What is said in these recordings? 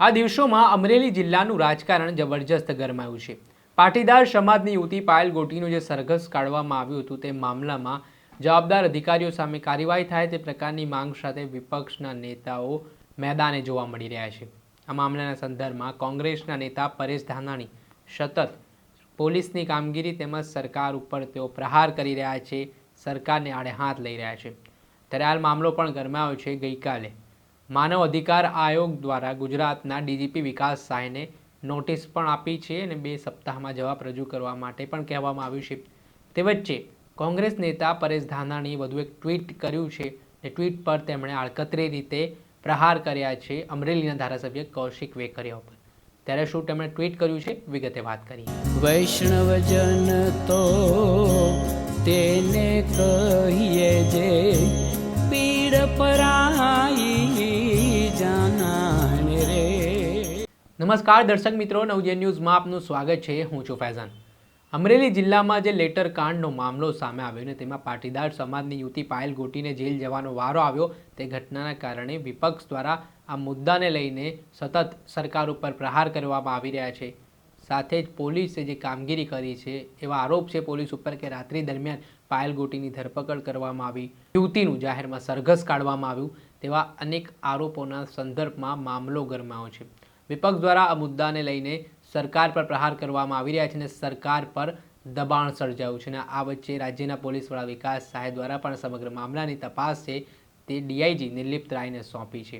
આ દિવસોમાં અમરેલી જિલ્લાનું રાજકારણ જબરજસ્ત ગરમાયું છે. પાટીદાર સમાજની યુવતી પાયલ ગોટીનું જે સરઘસ કાઢવામાં આવ્યું હતું તે મામલામાં જવાબદાર અધિકારીઓ સામે કાર્યવાહી થાય તે પ્રકારની માંગ સાથે વિપક્ષના નેતાઓ મેદાને જોવા મળી રહ્યા છે. આ મામલાના સંદર્ભમાં કોંગ્રેસના નેતા પરેશ ધાનાણી સતત પોલીસની કામગીરી તેમજ સરકાર ઉપર તેઓ પ્રહાર કરી રહ્યા છે, સરકારને આડે હાથ લઈ રહ્યા છે. ત્યારે હાલ મામલો પણ ગરમાયો છે ગઈકાલે. માનવ અધિકાર આયોગ દ્વારા ગુજરાતના ડીજીપી વિકાસ સાયને નોટિસ પણ આપી છે અને બે સપ્તાહમાં જવાબ રજૂ કરવા માટે પણ કહેવામાં આવ્યું છે. તે વચ્ચે કોંગ્રેસ નેતા પરેશ ધાનાણીએ વધુ એક ટ્વીટ કર્યું છે ને ટ્વીટ પર તેમણે આડકતરી રીતે પ્રહાર કર્યા છે અમરેલીના ધારાસભ્ય કૌશિક વેકરિયા ઉપર. ત્યારે શું તેમણે ટ્વીટ કર્યું છે? વિગતે વાત કરી વૈષ્ણવજન તો તેને કહીએ જે, પીડ પરાઈ નમસ્કાર દર્શક મિત્રો નવજે ન્યૂઝમાં આપનું સ્વાગત છે. હું છું ફૈઝાન. અમરેલી જિલ્લામાં જે લેટર કાંડનો મામલો સામે આવ્યો ને તેમાં પાટીદાર સમાજની યુવતી પાયલ ગોટીને જેલ જવાનો વારો આવ્યો. તે ઘટનાના કારણે વિપક્ષ દ્વારા આ મુદ્દાને લઈને સતત સરકાર ઉપર પ્રહાર કરવામાં આવી રહ્યા છે. સાથે જ પોલીસે જે કામગીરી કરી છે, એવા આરોપ છે પોલીસ ઉપર કે રાત્રિ દરમિયાન પાયલ ગોટીની ધરપકડ કરવામાં આવી. યુવતીનું જાહેરમાં સરઘસ કાઢવામાં આવ્યું તેવા અનેક આરોપોના સંદર્ભમાં મામલો ગરમાયો છે. વિપક્ષ દ્વારા આ મુદ્દાને લઈને સરકાર પર પ્રહાર કરવામાં આવી રહ્યા છે અને સરકાર પર દબાણ સર્જાયું છે અને આ વચ્ચે રાજ્યના પોલીસ વડા વિકાસ સહાય દ્વારા પણ સમગ્ર મામલાની તપાસ છે તે ડીઆઈજી નિર્લિપ્ત રાયને સોંપી છે.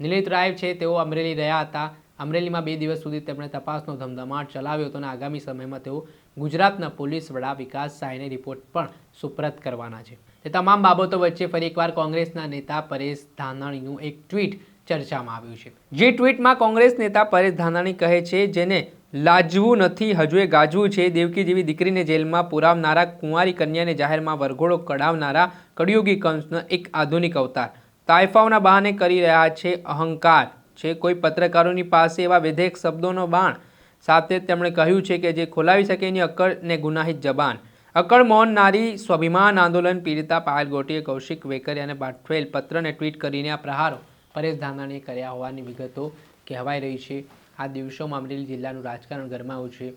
નિર્લિપ્ત રાય છે તેઓ અમરેલી રહ્યા હતા. અમરેલીમાં બે દિવસ સુધી તેમણે તપાસનો ધમધમાટ ચલાવ્યો હતો અને આગામી સમયમાં તેઓ ગુજરાતના પોલીસ વડા વિકાસ સહાયને રિપોર્ટ પણ સુપ્રત કરવાના છે. તે તમામ બાબતો વચ્ચે ફરી એકવાર કોંગ્રેસના નેતા પરેશ ધાનાણીનું એક ટ્વીટ ચર્ચામાં આવ્યું છે. જે ટ્વીટમાં કોંગ્રેસ નેતા પરેશ ધાનાણી કહે છે, જેને લાજવું નથી હજુએ ગાજવું છે, દેવકી જેવી દીકરીને જેલમાં પુરાવનારા કુંવારી કન્યાને જાહેરમાં વરઘોડો કઢાવનારા કળિયુગી કંસનો એક આધુનિક અવતાર. તાઇફાઓના બહાને કરી રહ્યા છે અહંકાર. છે કોઈ પત્રકારોની પાસે એવા વિધેયક શબ્દોનો બાણ? સાથે તેમણે કહ્યું છે કે જે ખોલાવી શકે એની અક્કડ ને ગુનાહિત જબાન. અકળ મૌનનારી સ્વાભિમાન આંદોલન પીડિતા પાયલ ગોટીએ, કૌશિક વેકરિયાને પાઠવેલ પત્રને ટ્વીટ કરીને આ પ્રહારો. પરેશ ધાનાણીએ કર્યા હોવાની વિગતો કહેવાઈ રહી છે. આ દિવસોમાં અમરેલી જિલ્લાનું રાજકારણ ગરમાયું છે.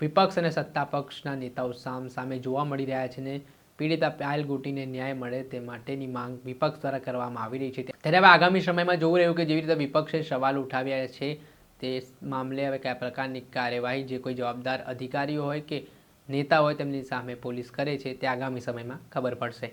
વિપક્ષ અને સત્તા પક્ષના નેતાઓ સામ સામે જોવા મળી રહ્યા છે ને પીડિતા પાયલ ગોટીને ન્યાય મળે તે માટેની માંગ વિપક્ષ દ્વારા કરવામાં આવી રહી છે. ત્યારે હવે આગામી સમયમાં જોવું રહ્યું કે જેવી રીતે વિપક્ષે સવાલ ઉઠાવ્યા છે તે મામલે હવે કયા પ્રકારની કાર્યવાહી જે કોઈ જવાબદાર અધિકારીઓ હોય કે નેતા હોય તેમની સામે પોલીસ કરે છે તે આગામી સમયમાં ખબર પડશે.